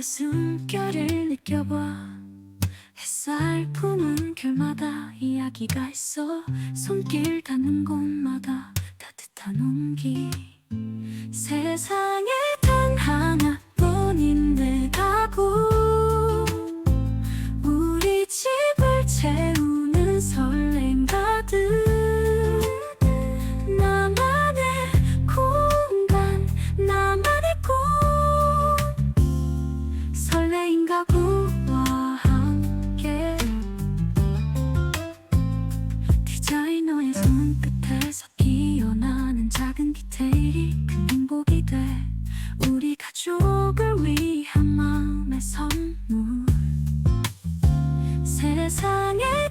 하루의 숨결을 느껴봐? 햇살 품은 결마다 이야기가 있어. 손길 닿는 곳 가구와 함께 디자이너의 손끝에서 피어나는 작은 디테일이 큰 행복이 돼 우리 가족을 위한 마음의 선물. 세상에